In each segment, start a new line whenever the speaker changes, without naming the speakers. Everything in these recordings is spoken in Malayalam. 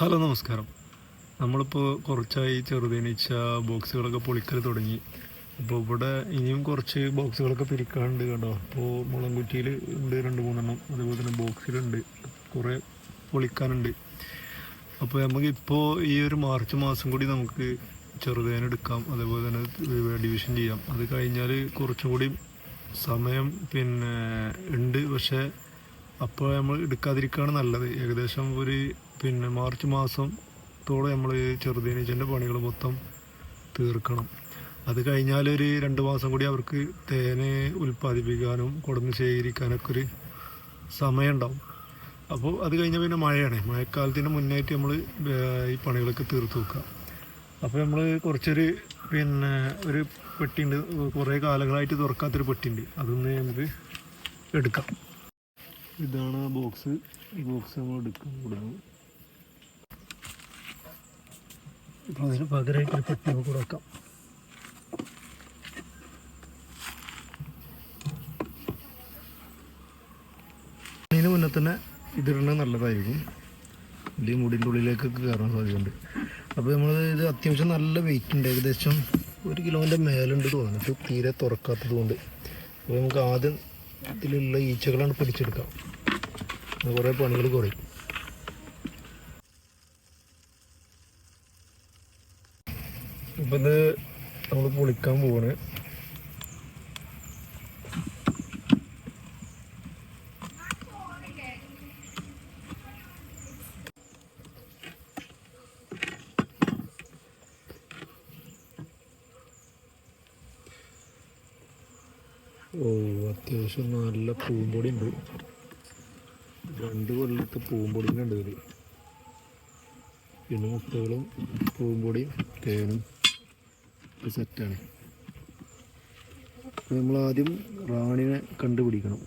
ഹലോ നമസ്കാരം. നമ്മളിപ്പോൾ കുറച്ചായി ചെറുതേനീച്ച ബോക്സുകളൊക്കെ പൊളിക്കൽ തുടങ്ങി. അപ്പോൾ ഇവിടെ ഇനിയും കുറച്ച് ബോക്സുകളൊക്കെ പിരിക്കാനുണ്ട് കേട്ടോ അപ്പോൾ മുളങ്കുറ്റിയിൽ ഉണ്ട് രണ്ട് മൂന്നെണ്ണം. അതുപോലെ തന്നെ ബോക്സിലുണ്ട്. കുറേ പൊളിക്കാനുണ്ട്. അപ്പോൾ നമുക്ക് ഇപ്പോൾ ഈ ഒരു മാർച്ച് മാസം കൂടി നമുക്ക് ചെറുതേന എടുക്കാം. അതേപോലെ തന്നെ ഡിവിഷൻ ചെയ്യാം. അത് കഴിഞ്ഞാൽ കുറച്ചും കൂടി സമയം പിന്നെ ഉണ്ട്. പക്ഷേ അപ്പോൾ നമ്മൾ എടുക്കാതിരിക്കുകയാണ് നല്ലത്. ഏകദേശം ഒരു പിന്നെ മാർച്ച് മാസത്തോടെ നമ്മൾ ചെറുതീനീച്ചന്റെ പണികൾ മൊത്തം തീർക്കണം. അത് കഴിഞ്ഞാൽ ഒരു രണ്ട് മാസം കൂടി അവർക്ക് തേനെ ഉൽപ്പാദിപ്പിക്കാനും കൊടുന്ന് ശേഖരിക്കാനൊക്കെ ഒരു സമയമുണ്ടാവും അപ്പോൾ അത് കഴിഞ്ഞ പിന്നെ മഴയാണ്. മഴക്കാലത്തിന് മുന്നായിട്ട് നമ്മൾ ഈ പണികളൊക്കെ തീർത്ത് വെക്കുക. അപ്പോൾ നമ്മൾ കുറച്ചൊരു പിന്നെ ഒരു പെട്ടിയുണ്ട് കുറേ കാലങ്ങളായിട്ട് തുറക്കാത്തൊരു പെട്ടിയുണ്ട് അതൊന്ന് നമുക്ക് എടുക്കാം. ഇതാണ് ബോക്സ്. ഈ ബോക്സ് നമ്മൾ എടുക്കും. അപ്പോൾ അതിന് പകരമായിട്ടൊരു പട്ടി നമുക്ക് കൊടുക്കാം അതിന് മുന്നേ തന്നെ ഇതിടണത് നല്ലതായിരിക്കും. വലിയ മുടിന്റെ ഉള്ളിലേക്കൊക്കെ കയറാൻ സാധ്യതയുണ്ട്. അപ്പോൾ നമ്മൾ ഇത് അത്യാവശ്യം നല്ല വെയിറ്റ് ഉണ്ട്. ഏകദേശം ഒരു കിലോന്റെ മേലുണ്ട് തോന്നുന്നു. തീരെ തുറക്കാത്തത് കൊണ്ട്. അപ്പോൾ നമുക്ക് ആദ്യം ഇതിലുള്ള ഈച്ചകളാണ് പിടിച്ചെടുക്കാം. കുറേ പണികൾ കുറയും. ഇത് നമ്മൾ പൊളിക്കാൻ പോവാണ്. ഓ അത്യാവശ്യം നല്ല പൂമ്പൊടി ഉണ്ട് രണ്ട് കൊല്ലത്ത് പൂമ്പൊടിന്നുണ്ട് ഇതിൽ പിന്നെ മുട്ടകളും പൂമ്പൊടിയും തേനും. സെറ്റാണ്. നമ്മൾ ആദ്യം റാണിനെ കണ്ടുപിടിക്കണം.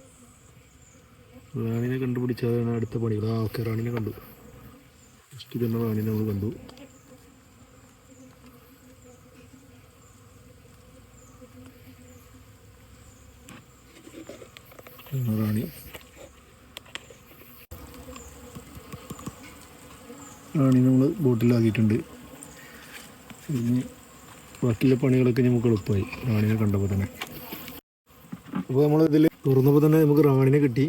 റാണിനെ കണ്ടുപിടിച്ചതാണ് അടുത്ത പണികൾ ആ ഓക്കെ റാണിനെ കണ്ടു. ഫസ്റ്റ് തന്നെ റാണിനെ നമ്മൾ കണ്ടു. റാണി. റാണി നമ്മൾ ബോട്ടിലാക്കിയിട്ടുണ്ട്. ഇനി ബാക്കിയുള്ള പണികളൊക്കെ നമുക്ക് എളുപ്പമായി. റാണിനെ കണ്ടപ്പോൾ തന്നെ. അപ്പോൾ നമ്മൾ ഇതിൽ തുറന്നപ്പോൾ തന്നെ നമുക്ക് റാണിനെ കിട്ടി.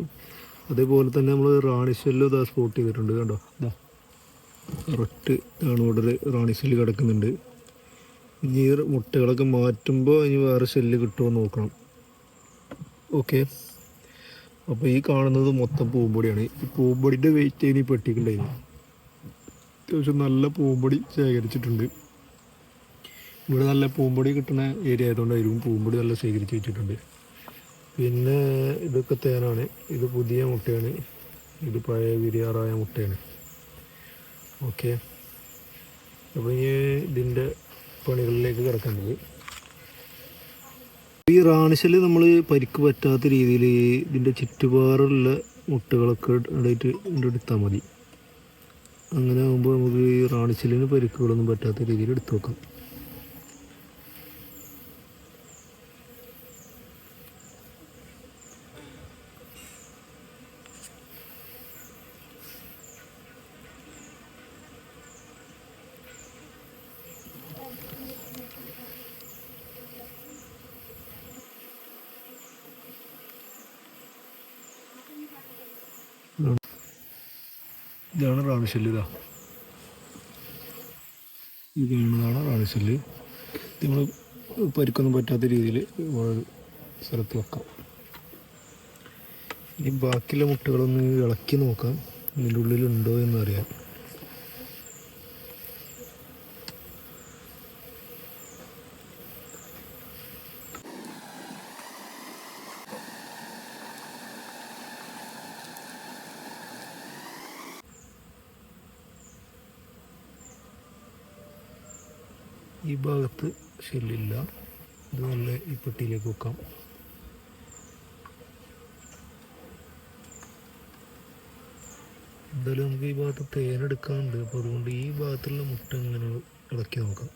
അതേപോലെ തന്നെ നമ്മൾ റാണി ഷെല്ല് ഇതാ സ്പോട്ട് ചെയ്തിട്ടുണ്ട് കണ്ടോ? ഇതാ കറക്റ്റ് ആണ് ഇവിടെ ഒരു റാണി ഷെല്ല് കിടക്കുന്നുണ്ട്. ഇനി ഈ മുട്ടകളൊക്കെ മാറ്റുമ്പോൾ ഇനി വേറെ ഷെല്ല് കിട്ടുമോ നോക്കണം. ഓക്കെ അപ്പോൾ ഈ കാണുന്നത് മൊത്തം പൂമ്പൊടിയാണ്. ഈ പൂമ്പൊടിന്റെ വെയിറ്റ് ഇനി പെട്ടിക്കുണ്ടായിരുന്നു. അത്യാവശ്യം നല്ല പൂമ്പൊടി ശേഖരിച്ചിട്ടുണ്ട്. ഇവിടെ നല്ല പൂമ്പൊടി കിട്ടുന്ന ഏരിയ ആയതുകൊണ്ടായിരിക്കും പൂമ്പൊടി നല്ല ശേഖരിച്ച് വെച്ചിട്ടുണ്ട്. പിന്നെ ഇതൊക്കെ തേനാണ്. ഇത് പുതിയ മുട്ടയാണ്. ഇത് പഴയ വിരിയാറായ മുട്ടയാണ്. ഓക്കെ. അപ്പോൾ ഇനി ഇതിന്റെ പണികളിലേക്ക് കിടക്കേണ്ടത്. ഈ റാണിശൽ നമ്മൾ പരിക്ക് പറ്റാത്ത രീതിയിൽ ഇതിന്റെ ചുറ്റുപാടുള്ള മുട്ടകളൊക്കെ ഇടയിട്ട് എടുത്താൽ മതി. അങ്ങനെ ആകുമ്പോൾ നമുക്ക് ഈ റാണിശലിന് പരിക്കുകളൊന്നും പറ്റാത്ത രീതിയിൽ എടുത്തു വെക്കാം. ഇതാണ് റാണിശല്ല് ഇതാ. ഈ കാണുന്നതാണ് റാണിശല്ല് ഇത് നമ്മൾ പരിക്കൊന്നും പറ്റാത്ത രീതിയിൽ സ്ഥലത്ത് വെക്കാം. ഇനി ബാക്കിയുള്ള മുട്ടകളൊന്ന് ഇളക്കി നോക്കാം. ഇതിന്റെ ഉള്ളിലുണ്ടോ എന്നറിയാം. ഈ ഭാഗത്ത് ഷെല്ലില്ല ഇതുപോലെ ഈ പെട്ടിയിലേക്ക് വെക്കാം. എന്തായാലും നമുക്ക് ഈ ഭാഗത്ത് തേനെടുക്കാനുണ്ട് അപ്പോൾ അതുകൊണ്ട് ഈ ഭാഗത്തുള്ള മുട്ട ഇങ്ങനെ ഇളക്കി നോക്കാം.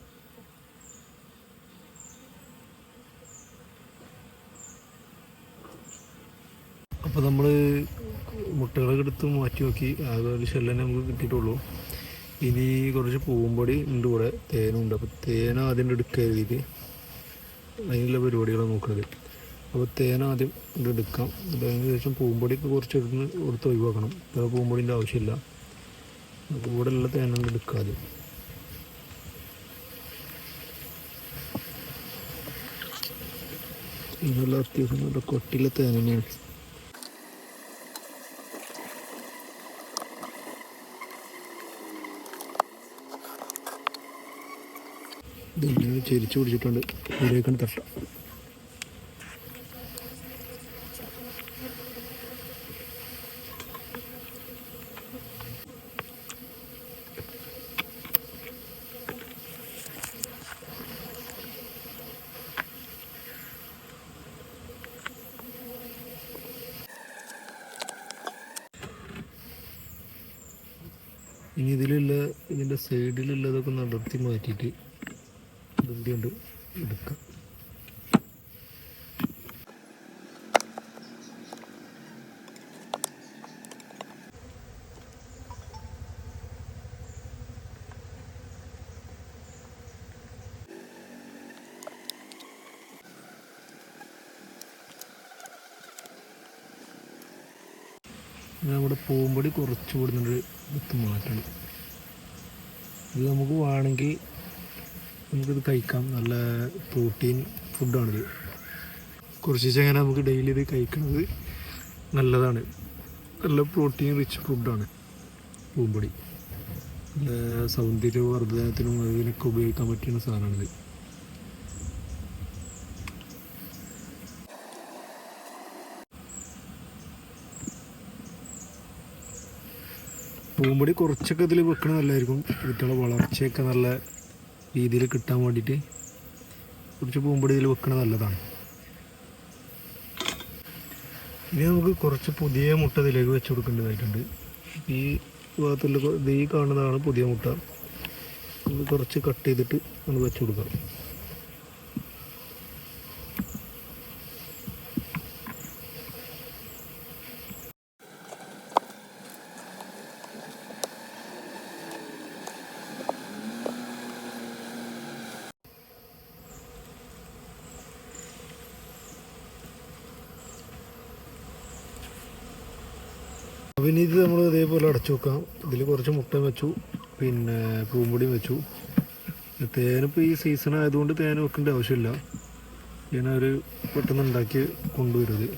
അപ്പോൾ നമ്മൾ മുട്ടകളൊക്കെ എടുത്ത് മാറ്റി നോക്കി. ആകെ ഒരു ഷെല്ലനെ നമുക്ക് കിട്ടിയിട്ടുള്ളൂ. ഇനി കുറച്ച് പൂമ്പൊടി ഉണ്ട് കൂടെ തേനുണ്ട്. അപ്പോൾ തേൻ ആദ്യം എടുക്കുക എഴുതിയിട്ട് അതിനുള്ള പരിപാടികളാണ് നോക്കുന്നത് അപ്പോൾ തേൻ ആദ്യം എടുക്കാം. അതിന് ശേഷം പൂമ്പൊടിയൊക്കെ കുറച്ച് എടുത്ത് കൊടുത്ത് ഒഴിവാക്കണം. ഇത്ര പൂമ്പൊടിന്റെ ആവശ്യമില്ല. അപ്പോൾ ഇവിടെ ഉള്ള എടുക്കാം ആദ്യം. ഇതിനുള്ള അത്യാവശ്യം കൊട്ടിലെ തേൻ തന്നെയാണ്. ഇതിങ്ങനെ ചെരിച്ചു പിടിച്ചിട്ടുണ്ട്. ഇതിലേക്കാണ് തട്ട ഇനി ഇതിലുള്ള ഇതിന്റെ സൈഡിലുള്ളതൊക്കെ നടത്തി മാറ്റിയിട്ട് ഇതിന്റെ കൊണ്ട് എടുക്കുക ഞാൻ പൂമ്പൊടി കുറച്ച് കൊടുത്തിട്ട് വിത്ത് മാറ്റണം. ഇത് നമുക്ക് വേണമെങ്കിൽ നമുക്കിത് കഴിക്കാം. നല്ല പ്രോട്ടീൻ ഫുഡാണിത് കുറച്ച് അങ്ങനെ നമുക്ക് ഡെയിലി ഇത് കഴിക്കുന്നത് നല്ലതാണ്. നല്ല പ്രോട്ടീൻ റിച്ച് ഫുഡാണ് പൂമ്പൊടി. നല്ല സൗന്ദര്യവർദ്ധനത്തിനും അതിനൊക്കെ ഉപയോഗിക്കാൻ പറ്റുന്ന സാധനമാണിത്. പൂമ്പൊടി കുറച്ചൊക്കെ ഇതിൽ വെക്കണ നല്ലതായിരിക്കും. കുട്ടികളുടെ വളർച്ചയൊക്കെ നല്ല രീതിയിൽ കിട്ടാൻ വേണ്ടിയിട്ട് കുറച്ച് പൂമ്പടി ഇതിൽ വെക്കണത് നല്ലതാണ്. ഇനി നമുക്ക് കുറച്ച് പുതിയ മുട്ട ഇതിലേക്ക് വെച്ച് കൊടുക്കേണ്ടതായിട്ടുണ്ട്. ഈ ഭാഗത്തുള്ള ഈ കാണുന്നതാണ് പുതിയ മുട്ട. കുറച്ച് കട്ട് ചെയ്തിട്ട് നമ്മൾ വെച്ച് കൊടുക്കാം. ഇത് നമ്മൾ ഇതേപോലെ അടച്ചു വെക്കാം. ഇതിൽ കുറച്ച് മുട്ട വെച്ചു. പിന്നെ പൂമ്പൊടിയും വെച്ചു. തേനിപ്പോൾ ഈ സീസൺ ആയതുകൊണ്ട് തേൻ വെക്കേണ്ട ആവശ്യമില്ല. ഞാൻ അവർ പെട്ടെന്ന് ഉണ്ടാക്കി കൊണ്ടുവരുത്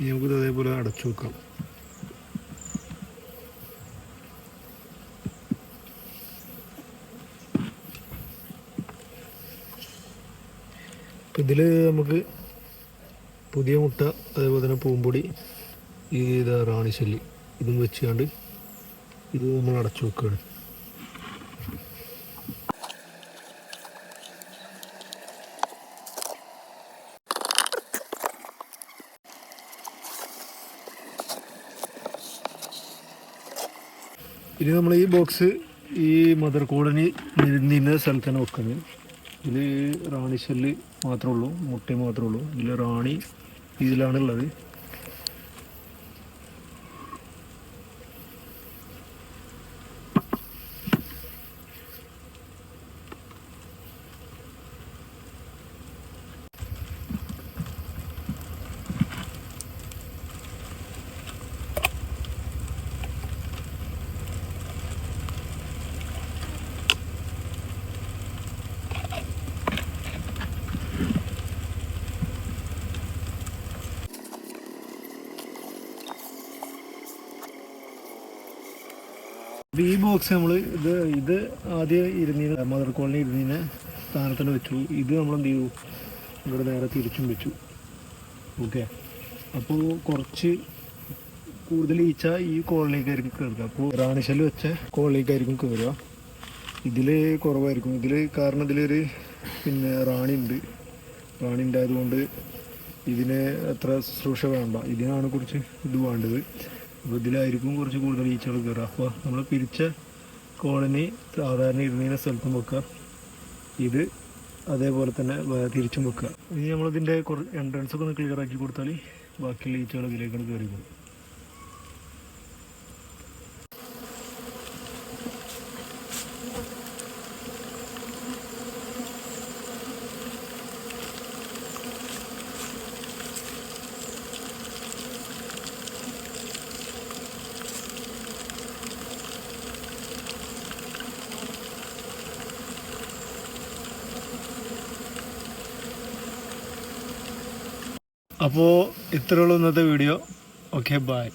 ഇനി നമുക്കിത് അതേപോലെ അടച്ചു വെക്കാം. ഇതിൽ നമുക്ക് പുതിയ മുട്ട അതേപോലെ തന്നെ പൂമ്പൊടി ഇതാ റാണിശല്യം ഇതും വെച്ചുകൊണ്ട് ഇത് നമ്മൾ അടച്ചു വെക്കുകയാണ് ഇനി നമ്മൾ ഈ ബോക്സ് ഈ മദർ കോളനി നിന്ന സ്ഥലത്ത് തന്നെ വെക്കുന്നത് ഇതിൽ റാണി ഷെല്ല് മാത്രമേ ഉള്ളൂ മുട്ട മാത്രമേ ഉള്ളൂ. ഇതിൽ റാണി ഇതിലാണുള്ളത് ഈ ബോക്സ് നമ്മൾ ഇത് ഇത് ആദ്യം ഇരുന്നീന മദർ കോളനി ഇരുന്നീന സ്ഥാനത്തിന് വെച്ചു. ഇത് നമ്മൾ എന്ത് ചെയ്തു? ഇവിടെ നേരെ തിരിച്ചും വെച്ചു. ഓക്കെ അപ്പോൾ കുറച്ച് കൂടുതൽ ഈച്ച ഈ കോളനിക്കായിരിക്കും കയറുക അപ്പോൾ റാണിശൽ വെച്ച കോളനിക്കായിരിക്കും കയറുക ഇതിൽ കുറവായിരിക്കും. ഇതിൽ കാരണം ഇതിലൊരു പിന്നെ റാണി ഉണ്ട്. റാണി ഉണ്ടായതുകൊണ്ട് ഇതിന് അത്ര ശുശ്രൂഷ വേണ്ട. ഇതിനാണ് കുറച്ച് ഇത് വേണ്ടത്. അപ്പോൾ ഇതിലായിരിക്കും കുറച്ച് കൂടുതൽ ഈച്ചകൾ കയറുക അപ്പോൾ നമ്മൾ പിരിച്ച കോളനി സാധാരണ ഇരുന്നതിനെ സ്ഥലത്തും വെക്കുക. ഇത് അതേപോലെ തന്നെ തിരിച്ചും വെക്കുക. ഇനി നമ്മളിതിന്റെ കുറച്ച് എൻട്രൻസ് ഒക്കെ ഒന്ന് ക്ലിയർ ആക്കി കൊടുത്താൽ ബാക്കിയുള്ള ഈച്ചകൾ ഇതിലേക്കാണ് കയറി അപ്പോൾ ഇത്രയുള്ളൂ ഇന്നത്തെ വീഡിയോ. Okay bye